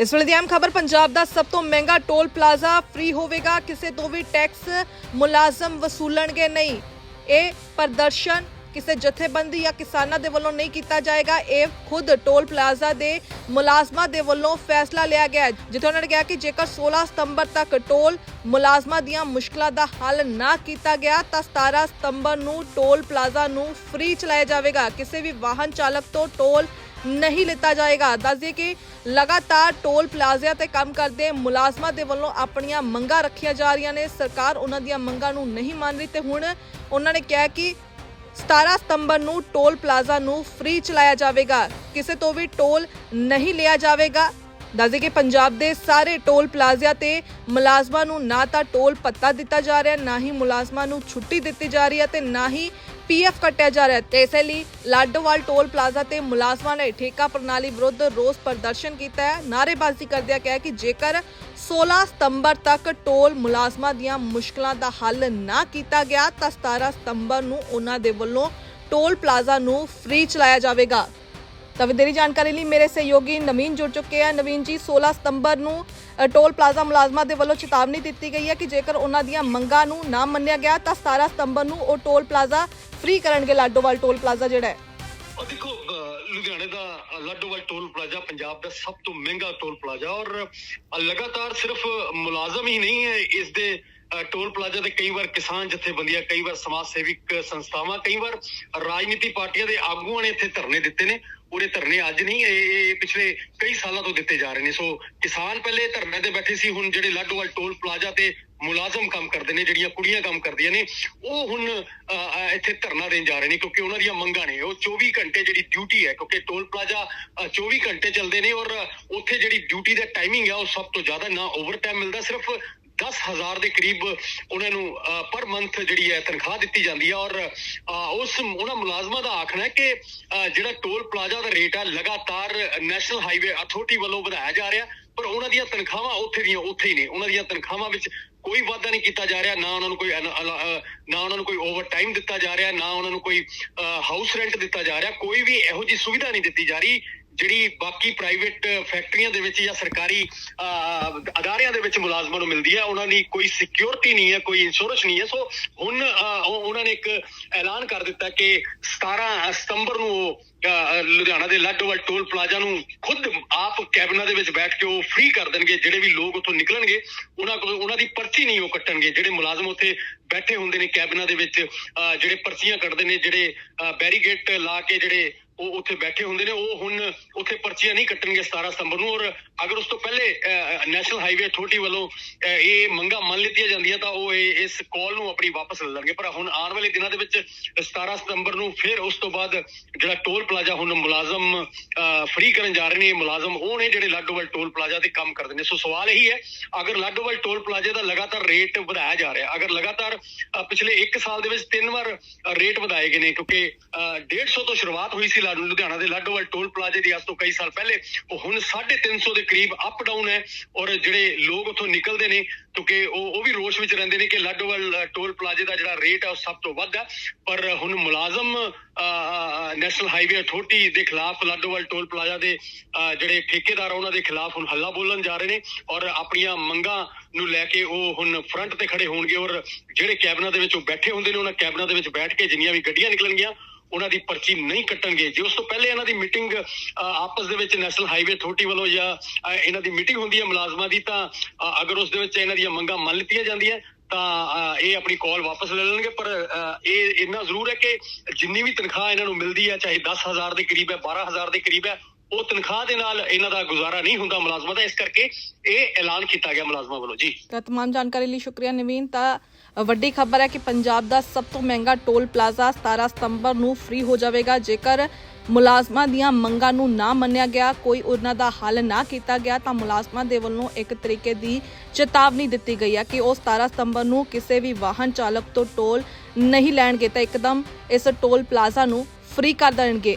ਇਸ ਵੇਲੇ ਦੀ ਅਹਿਮ ਖਬਰ, ਪੰਜਾਬ ਦਾ ਸਭ ਤੋਂ ਮਹਿੰਗਾ ਟੋਲ ਪਲਾਜ਼ਾ ਫ੍ਰੀ ਹੋਵੇਗਾ। ਕਿਸੇ ਤੋਂ ਵੀ ਟੈਕਸ ਮੁਲਾਜ਼ਮ ਵਸੂਲਣਗੇ ਨਹੀਂ। ਇਹ ਪ੍ਰਦਰਸ਼ਨ ਕਿਸੇ ਜਥੇਬੰਦੀ ਜਾਂ ਕਿਸਾਨਾਂ ਦੇ ਵੱਲੋਂ ਨਹੀਂ ਕੀਤਾ ਜਾਏਗਾ। ਇਹ ਖੁਦ ਟੋਲ ਪਲਾਜ਼ਾ ਦੇ ਮੁਲਾਜ਼ਮਾਂ ਦੇ ਵੱਲੋਂ ਫੈਸਲਾ ਲਿਆ ਗਿਆ ਜਿੱਥੇ ਉਹਨਾਂ ਨੇ ਕਿਹਾ ਕਿ ਜੇਕਰ 16 ਸਤੰਬਰ ਤੱਕ ਟੋਲ ਮੁਲਾਜ਼ਮਾਂ ਦੀਆਂ ਮੁਸ਼ਕਲਾਂ ਦਾ ਹੱਲ ਨਾ ਕੀਤਾ ਗਿਆ, ਤਾਂ 17 ਸਤੰਬਰ ਨੂੰ ਟੋਲ ਪਲਾਜ਼ਾ ਨੂੰ ਫ੍ਰੀ ਚਲਾਇਆ ਜਾਵੇਗਾ। ਕਿਸੇ ਵੀ ਵਾਹਨ ਚਾਲਕ ਤੋਂ ਟੋਲ ਨਹੀਂ ਲਿੱਤਾ ਜਾਏਗਾ। ਦੱਸ ਦਈਏ ਕਿ ਲਗਾਤਾਰ ਟੋਲ ਪਲਾਜ਼ਿਆਂ ਤੇ ਕੰਮ ਕਰਦੇ ਮੁਲਾਜ਼ਮਾਂ ਦੇ ਵੱਲੋਂ ਆਪਣੀਆਂ ਮੰਗਾਂ ਰੱਖੀਆਂ ਜਾ ਰਹੀਆਂ ਨੇ। ਸਰਕਾਰ ਉਹਨਾਂ ਦੀਆਂ ਮੰਗਾਂ ਨੂੰ ਨਹੀਂ ਮੰਨ ਰਹੀ ਤੇ ਹੁਣ ਉਹਨਾਂ ਨੇ ਕਿਹਾ ਕਿ 17 ਸਤੰਬਰ ਨੂੰ ਟੋਲ ਪਲਾਜ਼ਾ ਨੂੰ ਫ੍ਰੀ ਚਲਾਇਆ ਜਾਵੇਗਾ। ਕਿਸੇ ਤੋਂ ਵੀ ਟੋਲ ਨਹੀਂ ਲਿਆ ਜਾਵੇਗਾ। ਦੱਸਦੇ ਕਿ ਪੰਜਾਬ ਦੇ ਸਾਰੇ ਟੋਲ ਪਲਾਜ਼ਿਆਂ ਤੇ ਮੁਲਾਜ਼ਮਾਂ ਨੂੰ ਨਾ ਤਾਂ ਟੋਲ ਪੱਤਾ ਦਿੱਤਾ ਜਾ ਰਿਹਾ, ਨਾ ਹੀ ਮੁਲਾਜ਼ਮਾਂ ਨੂੰ ਛੁੱਟੀ ਦਿੱਤੀ ਜਾ ਰਹੀ ਹੈ ਤੇ ਨਾ ਹੀ ਪੀਐਫ ਕੱਟਿਆ ਜਾ ਰਿਹਾ ਹੈ। ਇਸੇ ਲਈ ਲਾਡੋਵਾਲ ਟੋਲ ਪਲਾਜ਼ਾ ਤੇ ਮੁਲਾਜ਼ਮਾਂ ਨੇ ਠੇਕਾ ਪ੍ਰਣਾਲੀ ਵਿਰੁੱਧ ਰੋਸ ਪ੍ਰਦਰਸ਼ਨ ਕੀਤਾ ਹੈ। ਨਾਅਰੇਬਾਜ਼ੀ ਕਰਦਿਆਂ ਕਿਹਾ ਕਿ ਜੇਕਰ 16 ਸਤੰਬਰ ਤੱਕ ਟੋਲ ਮੁਲਾਜ਼ਮਾਂ ਦੀਆਂ ਮੁਸ਼ਕਲਾਂ ਦਾ ਹੱਲ ਨਾ ਕੀਤਾ ਗਿਆ, ਤਾਂ 17 ਸਤੰਬਰ ਨੂੰ ਉਹਨਾਂ ਦੇ ਵੱਲੋਂ ਟੋਲ ਪਲਾਜ਼ਾ ਨੂੰ ਫ੍ਰੀ ਚਲਾਇਆ ਜਾਵੇਗਾ। ਤਾਂ ਵਧੇਰੀ ਜਾਣਕਾਰੀ ਲਈ ਮੇਰੇ ਸਹਿਯੋਗੀ ਨਵੀਨ ਜੁੜ ਚੁੱਕੇ ਆ। ਨਵੀਨ ਜੀ 16 ਸਤੰਬਰ ਨੂੰ ਟੋਲ ਪਲਾਜ਼ਾ ਮੁਲਾਜ਼ਮਾਂ ਦੇ ਵੱਲੋਂ ਚੇਤਾਵਨੀ ਦਿੱਤੀ ਗਈ ਹੈ ਕਿ ਜੇਕਰ ਉਹਨਾਂ ਦੀਆਂ ਮੰਗਾਂ ਨੂੰ ਨਾ ਮੰਨਿਆ ਗਿਆ ਤਾਂ 17 ਸਤੰਬਰ ਨੂੰ ਉਹ ਟੋਲ ਪਲਾਜ਼ਾ ਫ੍ਰੀ ਕਰਨਗੇ। ਲਾਡੋਵਾਲ ਟੋਲ ਪਲਾਜ਼ਾ ਜਿਹੜਾ ਹੈ। ਉਹ ਦੇਖੋ ਲੁਧਿਆਣੇ ਦਾ ਲਾਡੋਵਾਲ ਟੋਲ ਪਲਾਜ਼ਾ ਪੰਜਾਬ ਦਾ ਸਭ ਤੋਂ ਮਹਿੰਗਾ ਟੋਲ ਪਲਾਜ਼ਾ ਔਰ ਲਗਾਤਾਰ ਸਿਰਫ ਮੁਲਾਜ਼ਮ ਹੀ ਨਹੀਂ ਹੈ, ਇਸ ਦੇ ਟੋਲ ਪਲਾਜ਼ਾ ਤੇ ਕਈ ਵਾਰ ਕਿਸਾਨ ਜਥੇਬੰਦੀਆਂ, ਕਈ ਵਾਰ ਸਮਾਜ ਸੇਵਿਕ ਸੰਸਥਾਵਾਂ, ਕਈ ਵਾਰ ਰਾਜਨੀਤੀ ਪਾਰਟੀਆਂ ਦੇ ਆਗੂਆਂ ਨੇ ਇੱਥੇ ਧਰਨੇ ਦਿੱਤੇ ਨੇ। ਉਹਦੇ ਧਰਨੇ ਅੱਜ ਨਹੀਂ ਇਹ ਪਿਛਲੇ ਕਈ ਸਾਲਾਂ ਤੋਂ ਦਿੱਤੇ ਜਾ ਰਹੇ ਨੇ। ਸੋ ਕਿਸਾਨ ਪਹਿਲੇ ਧਰਨੇ ਤੇ ਬੈਠੇ ਸੀ ਹੁਣ ਜਿਹੜੇ ਲਾਡੋਵਾਲ ਟੋਲ ਪਲਾਜ਼ਾ ਤੇ ਮੁਲਾਜ਼ਮ ਕੰਮ ਕਰਦੇ ਨੇ ਜਿਹੜੀਆਂ ਕੁੜੀਆਂ ਕੰਮ ਕਰਦੀਆਂ ਨੇ ਉਹ ਹੁਣ ਅਹ, ਇੱਥੇ ਧਰਨਾ ਦੇਣ ਜਾ ਰਹੇ ਨੇ ਕਿਉਂਕਿ ਉਹਨਾਂ ਦੀਆਂ ਮੰਗਾਂ ਨੇ। ਉਹ 24 ਘੰਟੇ ਜਿਹੜੀ ਡਿਊਟੀ ਹੈ ਕਿਉਂਕਿ ਟੋਲ ਪਲਾਜ਼ਾ ਅਹ, 24 ਘੰਟੇ ਚੱਲਦੇ ਨੇ ਔਰ ਉੱਥੇ ਜਿਹੜੀ ਡਿਊਟੀ ਦਾ ਟਾਈਮਿੰਗ ਹੈ ਉਹ ਸਭ ਤੋਂ ਜ਼ਿਆਦਾ ਨਾ ਓਵਰਟਾਈਮ ਮਿਲਦਾ ਸਿਰਫ 10000 ਦੇ ਕਰੀਬ ਉਹਨਾਂ ਨੂੰ ਪਰ ਮੰਥ ਜਿਹੜੀ ਹੈ ਤਨਖਾਹ ਦਿੱਤੀ ਜਾਂਦੀ ਹੈ ਔਰ ਉਸ ਉਹਨਾਂ ਮੁਲਾਜ਼ਮਾਂ ਦਾ ਆਖਣਾ ਹੈ ਕਿ ਜਿਹੜਾ ਟੋਲ ਪਲਾਜ਼ਾ ਦਾ ਰੇਟ ਹੈ ਲਗਾਤਾਰ ਨੈਸ਼ਨਲ ਹਾਈਵੇ ਅਥਾਰਟੀ ਵੱਲੋਂ ਵਧਾਇਆ ਜਾ ਰਿਹਾ, ਪਰ ਉਹਨਾਂ ਦੀਆਂ ਤਨਖਾਹਾਂ ਉੱਥੇ ਦੀਆਂ ਉੱਥੇ ਹੀ ਨੇ। ਉਹਨਾਂ ਦੀਆਂ ਤਨਖਾਹਾਂ ਵਿੱਚ ਕੋਈ ਵਾਧਾ ਨਹੀਂ ਕੀਤਾ ਜਾ ਰਿਹਾ, ਨਾ ਉਹਨਾਂ ਨੂੰ ਕੋਈ ਨਾ ਉਹਨਾਂ ਨੂੰ ਕੋਈ ਓਵਰ ਟਾਈਮ ਦਿੱਤਾ ਜਾ ਰਿਹਾ, ਨਾ ਉਹਨਾਂ ਨੂੰ ਕੋਈ ਹਾਊਸ ਰੈਂਟ ਦਿੱਤਾ ਜਾ ਰਿਹਾ, ਕੋਈ ਵੀ ਇਹੋ ਜੀ ਸੁਵਿਧਾ ਨਹੀਂ ਦਿੱਤੀ ਜਾ ਰਹੀ ਜਿਹੜੀ ਬਾਕੀ ਪ੍ਰਾਈਵੇਟ ਫੈਕਟਰੀਆਂ ਦੇ ਵਿੱਚ ਜਾਂ ਸਰਕਾਰੀ ਅਹ, ਅਦਾਰਿਆਂ ਦੇ ਵਿੱਚ ਮੁਲਾਜ਼ਮਾਂ ਨੂੰ ਮਿਲਦੀ ਹੈ ਉਹਨਾਂ ਦੀ ਕੋਈ ਸਿਕਿਉਰਿਟੀ ਨਹੀਂ ਹੈ ਕੋਈ ਇੰਸ਼ੋਰੈਂਸ ਨਹੀਂ ਹੈ। ਸੋ ਹੁਣ ਉਹਨਾਂ ਨੇ ਇੱਕ ਐਲਾਨ ਕਰ ਦਿੱਤਾ ਕਿ 17 ਸਤੰਬਰ ਨੂੰ ਉਹ ਅਹ, ਲੁਧਿਆਣਾ ਦੇ ਲਾਡੋਵਾਲ ਟੋਲ ਪਲਾਜ਼ਾ ਨੂੰ ਖੁਦ ਆਪ ਕੈਬਨਾਂ ਦੇ ਵਿੱਚ ਬੈਠ ਕੇ ਉਹ ਫ੍ਰੀ ਕਰ ਦੇਣਗੇ। ਜਿਹੜੇ ਵੀ ਲੋਕ ਉੱਥੋਂ ਨਿਕਲਣਗੇ ਉਹਨਾਂ ਕੋਲ ਉਹਨਾਂ ਦੀ ਪਰਚੀ ਨਹੀਂ ਉਹ ਕੱਟਣਗੇ। ਜਿਹੜੇ ਮੁਲਾਜ਼ਮ ਉੱਥੇ ਬੈਠੇ ਹੁੰਦੇ ਨੇ ਕੈਬਨਾਂ ਦੇ ਵਿੱਚ ਅਹ, ਜਿਹੜੇ ਪਰਚੀਆਂ ਕੱਟਦੇ ਨੇ ਜਿਹੜੇ ਬੈਰੀਗੇਟ ਲਾ ਕੇ ਜਿਹੜੇ ਉਹ ਉੱਥੇ ਬੈਠੇ ਹੁੰਦੇ ਨੇ ਉਹ ਹੁਣ ਉੱਥੇ ਪਰਚੀਆਂ ਨਹੀਂ ਕੱਟਣਗੇ 17 ਸਤੰਬਰ ਨੂੰ ਔਰ ਅਗਰ ਉਸ ਤੋਂ ਪਹਿਲੇ ਨੈਸ਼ਨਲ ਹਾਈਵੇ ਅਥਾਰਟੀ ਵੱਲੋਂ ਇਹ ਮੰਗਾਂ ਮੰਨ ਲਿੱਤੀਆਂ ਜਾਂਦੀਆਂ ਤਾਂ ਉਹ ਇਹ- ਇਸ ਕਾਲ ਨੂੰ ਆਪਣੀ ਵਾਪਸ ਲੈ ਲੈਣਗੇ। ਪਰ ਹੁਣ ਆਉਣ ਵਾਲੇ ਦਿਨਾਂ ਦੇ ਵਿੱਚ 17 ਸਤੰਬਰ ਨੂੰ ਫਿਰ ਉਸ ਤੋਂ ਬਾਅਦ ਜਿਹੜਾ ਟੋਲ ਪਲਾਜ਼ਾ ਹੁਣ ਮੁਲਾਜ਼ਮ ਫ੍ਰੀ ਕਰਨ ਜਾ ਰਹੇ ਨੇ ਮੁਲਾਜ਼ਮ ਉਹ ਨੇ ਜਿਹੜੇ ਲਾਡੋਵਾਲ ਟੋਲ ਪਲਾਜ਼ਾ ਤੇ ਕੰਮ ਕਰਦੇ ਨੇ। ਸੋ ਸਵਾਲ ਇਹੀ ਹੈ ਅਗਰ ਲਾਡੋਵਾਲ ਟੋਲ ਪਲਾਜ਼ੇ ਦਾ ਲਗਾਤਾਰ ਰੇਟ ਵਧਾਇਆ ਜਾ ਰਿਹਾ ਅਗਰ ਲਗਾਤਾਰ ਪਿਛਲੇ 1 ਸਾਲ ਦੇ ਵਿੱਚ ਤਿੰਨ ਵਾਰ ਰੇਟ ਵਧਾਏ ਗਏ ਨੇ ਕਿਉਂਕਿ ਅਹ, 150 ਤੋਂ ਸ਼ੁਰੂਆਤ ਹੋਈ ਸੀ ਲਾ- ਲੁਧਿਆਣਾ ਦੇ ਲਾਡੋਵਾਲ ਟੋਲ ਪਲਾਜ਼ੇ ਦੀ ਅੱਜ ਤੋਂ ਕਈ ਸਾਲ ਪਹਿਲੇ ਉਹ ਹੁਣ 350 ਦੇ ਕਰੀਬ ਅਪ ਡਾਊਨ ਹੈ ਔਰ ਜਿਹੜੇ ਲੋਕ ਉੱਥੋਂ ਨਿਕਲਦੇ ਨੇ ਕਿਉਂਕਿ ਉਹ ਉਹ ਵੀ ਰੋਸ਼ ਵਿੱਚ ਰਹਿੰਦੇ ਨੇ ਕਿ ਲਾਡੋਵਾਲ ਟੋਲ ਪਲਾਜ਼ੇ ਦਾ ਜਿਹੜਾ ਰੇਟ ਹੈ ਉਹ ਸਭ ਤੋਂ ਵੱਧ ਹੈ। ਪਰ ਹੁਣ ਮੁਲਾਜ਼ਮ ਨੈਸ਼ਨਲ ਹਾਈਵੇ ਅਥਾਰਟੀ ਦੇ ਖਿਲਾਫ ਲਾਡੋਵਾਲ ਟੋਲ ਪਲਾਜ਼ਾ ਦੇ ਅਹ, ਜਿਹੜੇ ਠੇਕੇਦਾਰ ਆ, ਉਹਨਾਂ ਦੇ ਖਿਲਾਫ ਹੁਣ ਹੱਲਾ ਬੋਲਣ ਜਾ ਰਹੇ ਨੇ ਔਰ ਆਪਣੀਆਂ ਮੰਗਾਂ ਨੂੰ ਲੈ ਕੇ ਉਹ ਹੁਣ ਫਰੰਟ ਤੇ ਖੜੇ ਹੋਣਗੇ ਔਰ ਜਿਹੜੇ ਕੈਬਨਾਂ ਦੇ ਵਿੱਚ ਉਹ ਬੈਠੇ ਹੁੰਦੇ ਨੇ ਉਹਨਾਂ ਕੈਬਨਾਂ ਦੇ ਵਿੱਚ ਬੈਠ ਕੇ ਜਿੰਨੀਆਂ ਵੀ ਗੱਡੀਆਂ ਨਿਕਲਣਗੀਆਂ ਉਹਨਾਂ ਦੀ ਪਰਚੀ ਨਹੀਂ ਕੱਟਣਗੇ। ਜੇ ਉਸ ਤੋਂ ਪਹਿਲੇ ਇਹਨਾਂ ਦੀ ਮੀਟਿੰਗ ਆਪਸ ਦੇ ਵਿੱਚ ਨੈਸ਼ਨਲ ਹਾਈਵੇ ਅਥਾਰਟੀ ਵੱਲੋਂ ਜਾਂ ਇਹਨਾਂ ਦੀ ਮੀਟਿੰਗ ਹੁੰਦੀ ਹੈ ਮੁਲਾਜ਼ਮਾਂ ਦੀ ਤਾਂ ਅਗਰ ਉਸ ਦੇ ਵਿੱਚ ਇਹਨਾਂ ਦੀਆਂ ਮੰਗਾਂ ਮੰਨ ਲਿੱਤੀਆਂ ਜਾਂਦੀਆਂ ਤਾਂ ਇਹ ਆਪਣੀ ਕਾਲ ਵਾਪਸ ਲੈ ਲੈਣਗੇ। ਪਰ ਅਹ, ਇਹ ਇੰਨਾ ਜ਼ਰੂਰ ਹੈ ਕਿ ਜਿੰਨੀ ਵੀ ਤਨਖਾਹ ਇਹਨਾਂ ਨੂੰ ਮਿਲਦੀ ਹੈ ਚਾਹੇ 10000 ਦੇ ਕਰੀਬ ਹੈ 12000 ਦੇ ਕਰੀਬ ਹੈ ਉਹ ਤਨਖਾਹ ਦੇ ਨਾਲ ਇਹਨਾਂ ਦਾ ਗੁਜ਼ਾਰਾ ਨਹੀਂ ਹੁੰਦਾ ਮੁਲਾਜ਼ਮਾਂ ਦਾ, ਇਸ ਕਰਕੇ ਇਹ ਐਲਾਨ ਕੀਤਾ ਗਿਆ ਮੁਲਾਜ਼ਮਾਂ ਵੱਲੋਂ। ਜੀ। ਤਾਂ ਤਮਾਮ ਜਾਣਕਾਰੀ ਲਈ ਸ਼ੁਕਰੀਆ ਨਵੀਨ। ਤਾਂ ਵੱਡੀ ਖਬਰ ਹੈ ਕਿ ਪੰਜਾਬ ਦਾ ਸਭ ਤੋਂ ਮਹਿੰਗਾ ਟੋਲ ਪਲਾਜ਼ਾ 17 ਸਤੰਬਰ ਨੂੰ ਫ੍ਰੀ ਹੋ ਜਾਵੇਗਾ। ਜੇਕਰ ਮੁਲਾਜ਼ਮਾਂ ਦੀਆਂ ਮੰਗਾਂ ਨੂੰ ਨਾ ਮੰਨਿਆ ਗਿਆ, ਕੋਈ ਉਹਨਾਂ ਦਾ ਹੱਲ ਨਾ ਕੀਤਾ ਗਿਆ, ਤਾਂ ਮੁਲਾਜ਼ਮਾਂ ਦੇ ਵੱਲੋਂ ਇੱਕ ਤਰੀਕੇ ਦੀ ਚੇਤਾਵਨੀ ਦਿੱਤੀ ਗਈ ਹੈ ਕਿ ਉਹ 17 ਸਤੰਬਰ ਨੂੰ ਕਿਸੇ ਵੀ ਵਾਹਨ ਚਾਲਕ ਤੋਂ ਟੋਲ ਨਹੀਂ ਲੈਣਗੇ। ਤਾਂ ਇੱਕਦਮ ਇਸ ਟੋਲ ਪਲਾਜ਼ਾ ਨੂੰ ਫ੍ਰੀ ਕਰ ਦੇਣਗੇ।